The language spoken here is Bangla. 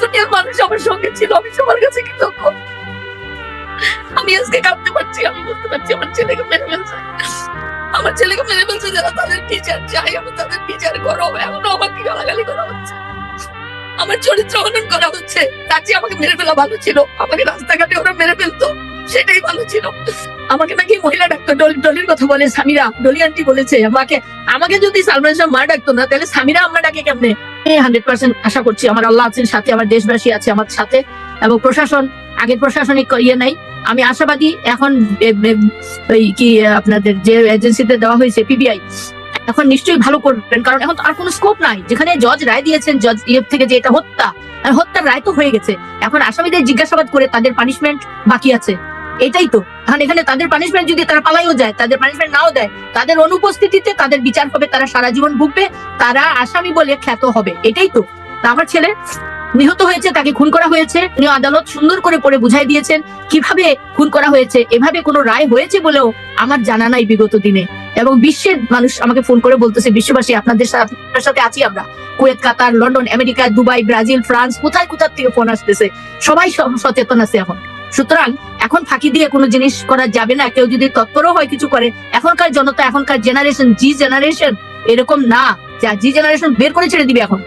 দুনিয়ার মানুষ আমার সঙ্গে ছিল, আমি সবার কাছে কৃতজ্ঞ। আমি আজকে কাঁদতে পারছি, আমি বুঝতে পারছি আমার ছেলেকে মেরে ফেলছে। আমার ছেলেকে মেরে ফেলছে যারা তাদের চাই আমি তাদের করো আমাকে গালাগালি করা হচ্ছে। আমার চরিত্র হনন করা হচ্ছে, তার চেয়ে আমাকে মেরে ফেলা ভালো ছিল। আমাকে রাস্তাঘাটে ওরা মেরে ফেলতো, সেটাই ভালো ছিল। আমাকে নাকি মহিলা ডাক্তার ডলি, ডলির কথা বলে, সামিরা, ডলি আন্টি বলেছে, আমাকে আমাকে যদি সালমান মা ডাকতো না, তাহলে সামিরা আম্মা ডাকে কেমনে? হান্ড্রেড পার্সেন্ট আশা করছি আমার আল্লাহ আছেন, সাথে আমার দেশবাসী আছে আমার সাথে এবং প্রশাসন, আগের প্রশাসনিক ইয়ে নাই। আমি আশাবাদী এখন কি আপনাদের যে এজেন্সিতে দেওয়া হয়েছে পিবিআই এখন নিশ্চয়ই ভালো করবেন। কারণ এখন আর কোনো স্কোপ নাই। যেখানে জজ রায় দিয়েছেন জজ ইয়ে থেকে যে এটা হত্যা হত্যার রায় তো হয়ে গেছে। এখন আসামিদের জিজ্ঞাসাবাদ করে তাদের পানিশমেন্ট বাকি আছে। এটাই তো। এখন এখানে তাদের পানিশমেন্ট যদি তারা পালাইও যায়, তাদের পানিশমেন্ট নাও দেয়, তাদের অনুপস্থিতিতে তাদের বিচার হবে, তারা সারা জীবন ভুগবে, তারা আসামি বলে খ্যাত হবে। এটাই তো। আমার ছেলে নিহত হয়েছে, তাকে খুন করা হয়েছে উনি আদালত সুন্দর করে পড়ে বুঝাই দিয়েছেন কীভাবে খুন করা হয়েছে, এভাবে কোনো রায় হয়েছে বলেও আমার জানা নাই বিগত দিনে। এবং বিশ্বের মানুষ আমাকে ফোন করে বলতেছে, বিশ্ববাসী, আপনাদের সাথে আছি আমরা। Kuwait, Qatar, London, America, Dubai, Brazil, France, কোথায় কোথায় থেকে ফোন আসতেছে? সবাই সচেতন আছে এখন। সুতরাং এখন ফাঁকি দিয়ে কোনো জিনিস করা যাবে না। কেউ যদি তৎপরও হয় কিছু করে, এখনকার জনতা, এখনকার জেনারেশন জি জেনারেশন এরকম না। যা জি জেনারেশন বের করে ছেড়ে দিবে এখন।